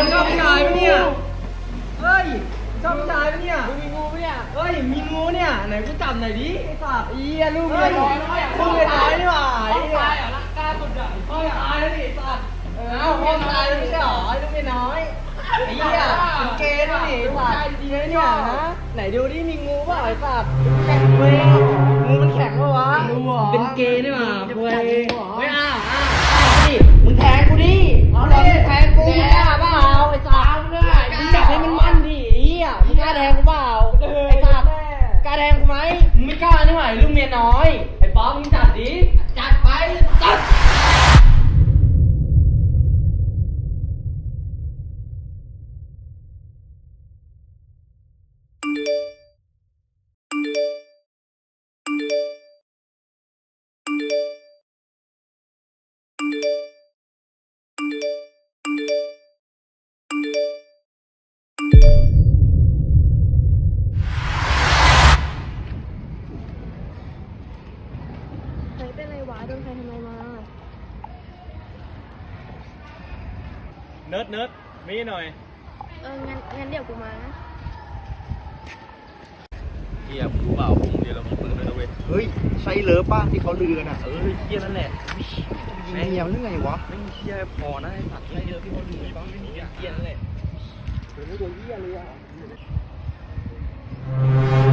นชอบผู้ชายปะเนี่ยเฮ้ยชอบผู้ชายปะเนี่ยมึงมีงูปะเนี่ยเฮ้ย มีงูเนี่ย ไหนกูจับหน่อยดิไอ้สัตว์เอียลูกเฮ้เมียยน้อยน้อยอะลูกเมียน้อยนี่หว่าห้องตายอะรักกล้าสุดอะพ่อตายแล้วดิไอ้สัตว์เอ้าพ่อตายแล้วไม่ใช่หรอไอ้ลูกเมียน้อยไอ้เหี้ยเป็นเกย์ด้วยดิไอ้สัตว์ดีนะเนี่ยฮะไหนดูดิมีงูเปล่าไอ้สัตว์แข็งเว้ยงูมันแข็งปะวะงูเหรอเป็นเกย์นี่หว่าจะเว้จับยงูเหรอไม่อ้าวอ้าวดิมึงแทงกูดิเอามึดิงแทงกูมึงกล้าเก้านี่หว่าไอ้ลูกเมียน้อย ไอ้ป๊อปมึงจัดดิ ร์ดเนิร์ดมีหน่อยเอองั้นงั้นเดี๋ยวกูมานะเฮียรู้เปล่าพวกมึงเรียนเรามีปืนด้วยนะเว้ยเฮ้ยใช่เลิฟป้าที่เขาลือกันอะเออเฮียนั่นแหละยิงเมียมันหรือไงวะไม่มีเฮียพอนะไอ้สัตว์เฮียเยอะที่เขาดูบ้างไม่มีเฮียนั่นแหละเ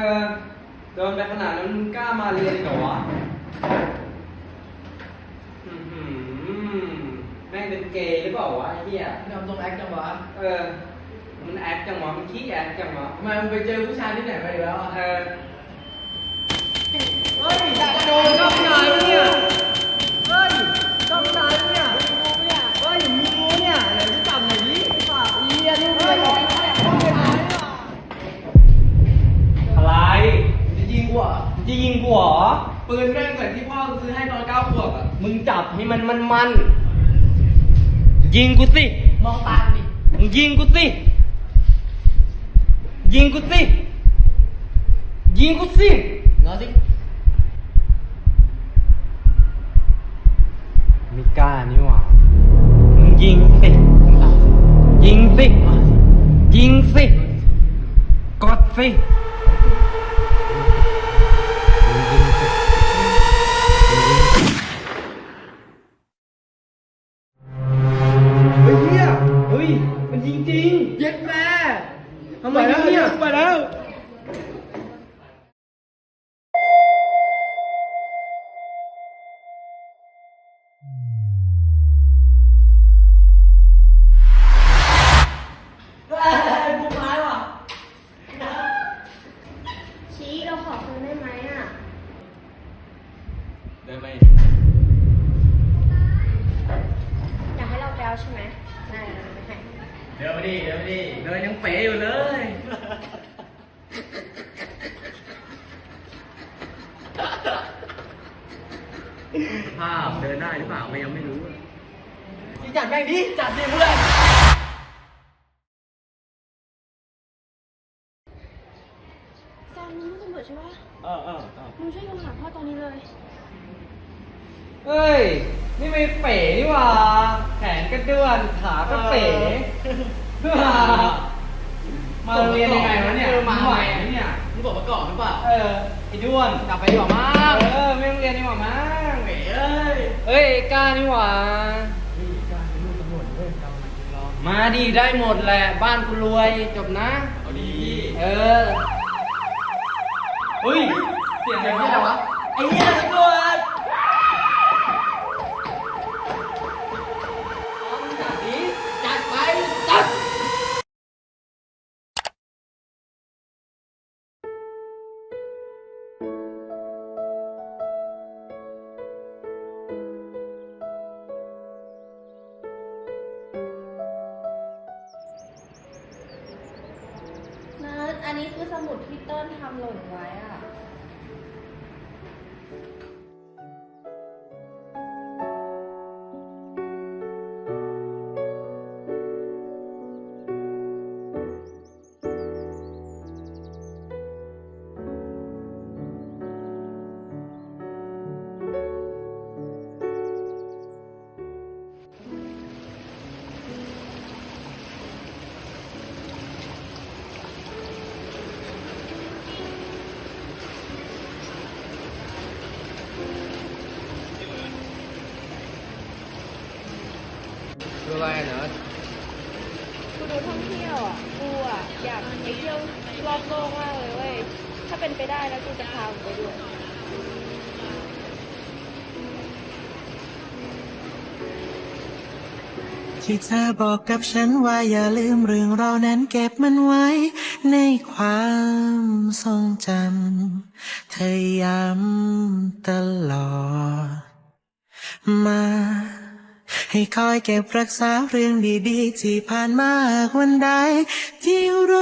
ะเออโดนไปขนาดนั้นมึงกล้ามาเรียนอีกเหรอวะอื้อหือแม่งเป็นเกย์หรือเปล่าวะไอ้เหี้ยทำตรงแอคจังวะเออ มันแอคจังวะมันขี้แอคจังวะทำไมมึงไปเจอผู้ชายที่ไหนมาอีกแล้วอะเออ เฮ้ยโดนชอบผู้ชายปะเนี่ย ให้มันมันมัน ยิงกูสิ มองตาดิมึงยิงกูสิ ยิงกูสิ ยิงกูสิเนาะสิ ไม่กล้านี่หว่ามึงยิงสิ ยิงสิ ยิงสิ กดสิ แปลใช่ไหมได้เราไม่ให้เดินไปดิเดินไปดิเดินยังเป๋อยู่เลยภาพเดินได้หรือเปล่าก็ยังไม่รู้จัดแม่งดิจัดดิเพื่อนแซมมึงรู้ตำรวจใช่ปะเออเออเออมึงช่วยโทรหาพ่อตอนนี้เลย เฮ้ย นี่ไม่เป๋นี่หว่าก็ด้วนขาก็เป๋มาโรงเรียนยังไงวะเนี่ยเออมาไหวใหม่ไหมเนี่ย มึงบอกมาก่อนหรือเปล่า เออไอ้ด้วนกลับไปดีกว่ามั้งเออ ไม่โรงเรียนดีกว่ามั้งเอ้ย เฮ้ยกล้านี่หว่ามาดีได้หมดแหละ บ้านกูรวยจบนะ เอาดี เออ เฮ้ย เสียงเสียงอะไรอะไรวะวะไอ้เหี้ยตำรวจ อันนี้คือสมุดที่เติ้ลทำหล่นไว้อะ ดูอะไรเนอะกูดูท่องเที่ยวอะกูอะอยากไปเที่ยวรอบโลกมากเลยเว้ย ถ้าเป็นไปได้แล้วกูจะพามึงไปด้วย ที่เธอบอกกับฉันว่าอย่าลืมเรื่องเรานั้นเก็บมันไว้ ในความทรงจำ เธอย้ำตลอดมา ให้คอยเก็บรักษาเรื่องดีๆ ที่ผ่านมาวันใดที่เร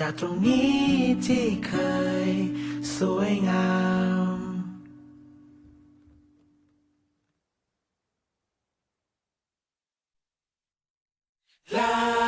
จากตรงนี้ที่เคยสวยงามลา